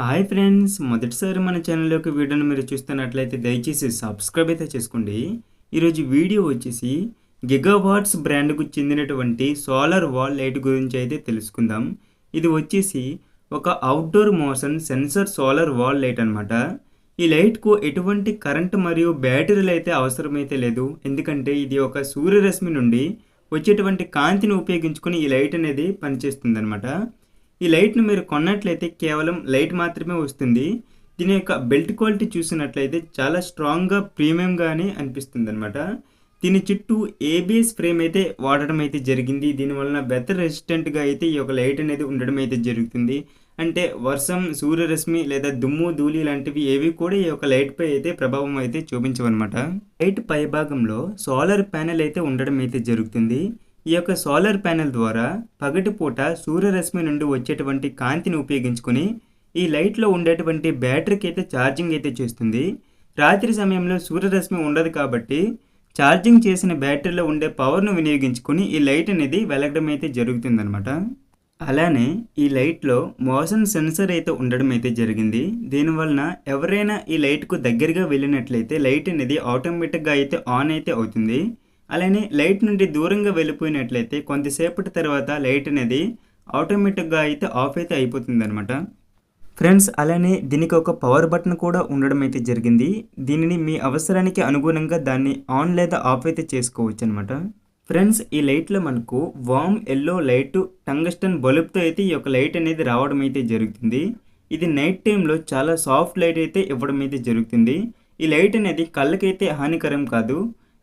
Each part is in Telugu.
హాయ్ ఫ్రెండ్స్ మొదటిసారి మన ఛానల్లోకి వీడియోని మీరు చూస్తున్నట్లయితే దయచేసి సబ్స్క్రైబ్ అయితే చేసుకోండి. ఈరోజు వీడియో వచ్చేసి గిగావాట్స్ బ్రాండ్కు చెందినటువంటి సోలార్ వాల్ లైట్ గురించి అయితే తెలుసుకుందాం. ఇది వచ్చేసి ఒక outdoor motion sensor solar wall light అనమాట ఈ లైట్కు ఎటువంటి కరెంట్ మరియు బ్యాటరీలు అయితే అవసరమైతే లేదు. ఎందుకంటే ఇది ఒక సూర్యరశ్మి నుండి వచ్చేటువంటి కాంతిని ఉపయోగించుకొని ఈ లైట్ అనేది పనిచేస్తుంది అనమాట ఈ లైట్ను మీరు కొన్నట్లయితే కేవలం లైట్ మాత్రమే వస్తుంది. దీని యొక్క బెల్ట్ క్వాలిటీ చూసినట్లయితే చాలా స్ట్రాంగ్గా ప్రీమియంగానే అనిపిస్తుంది అనమాట దీని చుట్టూ ఏబిఎస్ ఫ్రేమ్ అయితే వాడడం అయితే జరిగింది. దీనివలన వెదర్ రెసిస్టెంట్గా అయితే ఈ యొక్క లైట్ అనేది ఉండడం అయితే జరుగుతుంది. అంటే వర్షం సూర్యరశ్మి లేదా దుమ్ము ధూళి లాంటివి ఏవి కూడా ఈ యొక్క లైట్ పై అయితే ప్రభావం అయితే చూపించవన్నమాట. లైట్ పై భాగంలో సోలార్ ప్యానెల్ అయితే ఉండడం అయితే జరుగుతుంది. ఈ యొక్క సోలార్ ప్యానెల్ ద్వారా పగటిపూట సూర్యరశ్మి నుండి వచ్చేటువంటి కాంతిని ఉపయోగించుకొని ఈ లైట్లో ఉండేటువంటి బ్యాటరీకి అయితే ఛార్జింగ్ అయితే చేస్తుంది. రాత్రి సమయంలో సూర్యరశ్మి ఉండదు కాబట్టి ఛార్జింగ్ చేసిన బ్యాటరీలో ఉండే పవర్ను వినియోగించుకొని ఈ లైట్ అనేది వెలగడం అయితే జరుగుతుందనమాట అలానే ఈ లైట్లో మోషన్ సెన్సర్ అయితే ఉండడం అయితే జరిగింది. దీనివలన ఎవరైనా ఈ లైట్కు దగ్గరగా వెళ్ళినట్లయితే లైట్ అనేది ఆటోమేటిక్గా అయితే ఆన్ అయితే అవుతుంది. అలానే లైట్ నుండి దూరంగా వెళ్ళిపోయినట్లయితే కొంతసేపటి తర్వాత లైట్ అనేది ఆటోమేటిక్గా అయితే ఆఫ్ అయితే అయిపోతుంది అనమాట ఫ్రెండ్స్ అలానే దీనికి ఒక పవర్ బటన్ కూడా ఉండడం అయితే జరిగింది. దీనిని మీ అవసరానికి అనుగుణంగా దాన్ని ఆన్ లేదా ఆఫ్ అయితే చేసుకోవచ్చు అనమాట ఫ్రెండ్స్ ఈ లైట్లో మనకు వామ్ ఎల్లో లైట్ టంగస్టన్ బల్బ్తో అయితే ఈ యొక్క లైట్ అనేది రావడం అయితే జరుగుతుంది. ఇది నైట్ టైంలో చాలా సాఫ్ట్ లైట్ అయితే ఇవ్వడం అయితే జరుగుతుంది. ఈ లైట్ అనేది కళ్ళకైతే హానికరం కాదు.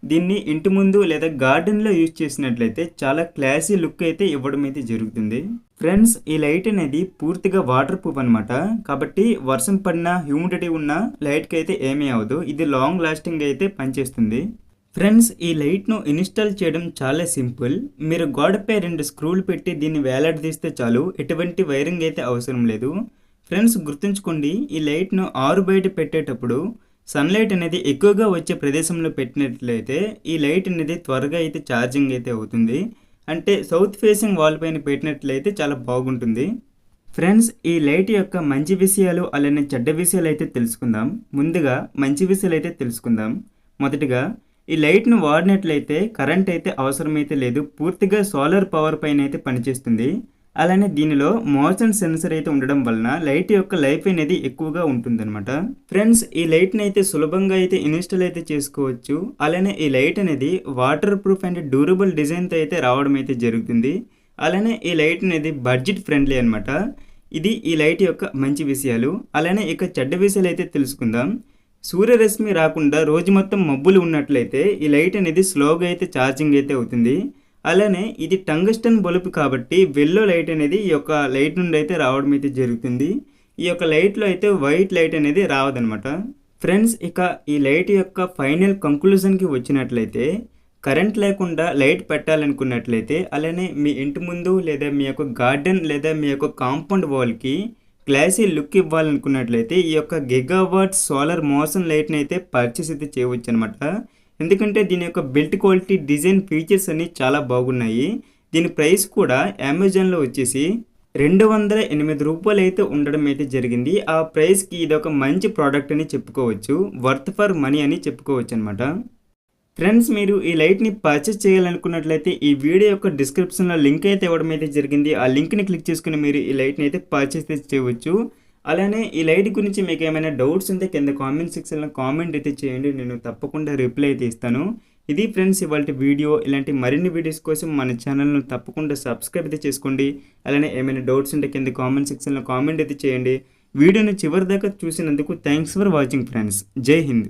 దీన్ని ఇంటి ముందు లేదా గార్డెన్లో యూజ్ చేసినట్లయితే చాలా క్లాసీ లుక్ అయితే ఇవ్వడం అయితే జరుగుతుంది. ఫ్రెండ్స్ ఈ లైట్ అనేది పూర్తిగా వాటర్ ప్రూఫ్ అనమాట కాబట్టి వర్షం పడినా హ్యూమిడిటీ ఉన్న లైట్కి అయితే ఏమీ అవ్వదు. ఇది లాంగ్ లాస్టింగ్ అయితే పనిచేస్తుంది. ఫ్రెండ్స్ ఈ లైట్ను ఇన్స్టాల్ చేయడం చాలా సింపుల్. మీరు గోడపై రెండు స్క్రూలు పెట్టి దీన్ని వేలాడదీస్తే చాలు. ఎటువంటి వైరింగ్ అయితే అవసరం లేదు. ఫ్రెండ్స్ గుర్తుంచుకోండి ఈ లైట్ను ఆరు బయట పెట్టేటప్పుడు సన్లైట్ అనేది ఎక్కువగా వచ్చే ప్రదేశంలో పెట్టినట్లయితే ఈ లైట్ అనేది త్వరగా అయితే ఛార్జింగ్ అయితే అవుతుంది. అంటే సౌత్ ఫేసింగ్ వాల్ పైన పెట్టినట్లయితే చాలా బాగుంటుంది. ఫ్రెండ్స్ ఈ లైట్ యొక్క మంచి విషయాలు అలానే చెడ్డ విషయాలు అయితే తెలుసుకుందాం. ముందుగా మంచి విషయాలు అయితే తెలుసుకుందాం. మొదటిగా ఈ లైట్ను వాడినట్లయితే కరెంట్ అయితే అవసరమైతే లేదు. పూర్తిగా సోలార్ పవర్ పైన అయితే పనిచేస్తుంది. అలానే దీనిలో మోషన్ సెన్సర్ అయితే ఉండడం వలన లైట్ యొక్క లైఫ్ అనేది ఎక్కువగా ఉంటుందన్నమాట. ఫ్రెండ్స్ ఈ లైట్ని అయితే సులభంగా అయితే ఇన్స్టాల్ అయితే చేసుకోవచ్చు. అలానే ఈ లైట్ అనేది వాటర్ ప్రూఫ్ అండ్ డ్యూరబుల్ డిజైన్తో అయితే రావడం అయితే జరుగుతుంది. అలానే ఈ లైట్ అనేది బడ్జెట్ ఫ్రెండ్లీ అనమాట ఇది ఈ లైట్ యొక్క మంచి విషయాలు. అలానే ఇక చెడ్డ విషయాలు అయితే తెలుసుకుందాం. సూర్యరశ్మి రాకుండా రోజు మొత్తం మబ్బులు ఉన్నట్లయితే ఈ లైట్ అనేది స్లోగా అయితే ఛార్జింగ్ అయితే అవుతుంది. అలానే ఇది టంగస్టన్ బల్బ్ కాబట్టి వెల్లో లైట్ అనేది ఈ యొక్క లైట్ నుండి అయితే రావడం అయితే జరుగుతుంది. ఈ యొక్క లైట్లో అయితే వైట్ లైట్ అనేది రావదనమాట ఫ్రెండ్స్ ఇక ఈ లైట్ యొక్క ఫైనల్ కంక్లూజన్కి వచ్చినట్లయితే కరెంట్ లేకుండా లైట్ పెట్టాలనుకున్నట్లయితే అలానే మీ ఇంటి ముందు లేదా మీ యొక్క గార్డెన్ లేదా మీ యొక్క కాంపౌండ్ వాల్కి క్లాసీ లుక్ ఇవ్వాలనుకున్నట్లయితే ఈ యొక్క గిగావాట్ సోలార్ మోషన్ లైట్ని అయితే పర్చేస్ అయితే చేయవచ్చు అనమాట ఎందుకంటే దీని యొక్క బిల్ట్ క్వాలిటీ డిజైన్ ఫీచర్స్ అన్ని చాలా బాగున్నాయి. దీని ప్రైస్ కూడా అమెజాన్లో వచ్చేసి రెండు వందల ఎనిమిది రూపాయలు అయితే ఉండడం అయితే జరిగింది. ఆ ప్రైస్కి ఇది ఒక మంచి ప్రోడక్ట్ అని చెప్పుకోవచ్చు. వర్త్ ఫర్ మనీ అని చెప్పుకోవచ్చు అనమాట ఫ్రెండ్స్ మీరు ఈ లైట్ని పర్చేస్ చేయాలనుకున్నట్లయితే ఈ వీడియో యొక్క డిస్క్రిప్షన్లో లింక్ అయితే ఇవ్వడం అయితే జరిగింది. ఆ లింక్ని క్లిక్ చేసుకుని మీరు ఈ లైట్ని అయితే పర్చేస్ చేయవచ్చు. అలానే ఈ లైట్ గురించి మీకు ఏమైనా డౌట్స్ ఉంటే కింద కామెంట్ సెక్షన్లో కామెంట్ అయితే చేయండి. నేను తప్పకుండా రిప్లై అయితే ఇస్తాను. ఇది ఫ్రెండ్స్ ఇవాళ వీడియో. ఇలాంటి మరిన్ని వీడియోస్ కోసం మన ఛానల్ను తప్పకుండా సబ్స్క్రైబ్ అయితే చేసుకోండి. అలానే ఏమైనా డౌట్స్ ఉంటే కింద కామెంట్ సెక్షన్లో కామెంట్ అయితే చేయండి. వీడియోని చివరి దాకా చూసినందుకు థ్యాంక్స్ ఫర్ వాచింగ్ ఫ్రెండ్స్ జై హింద్.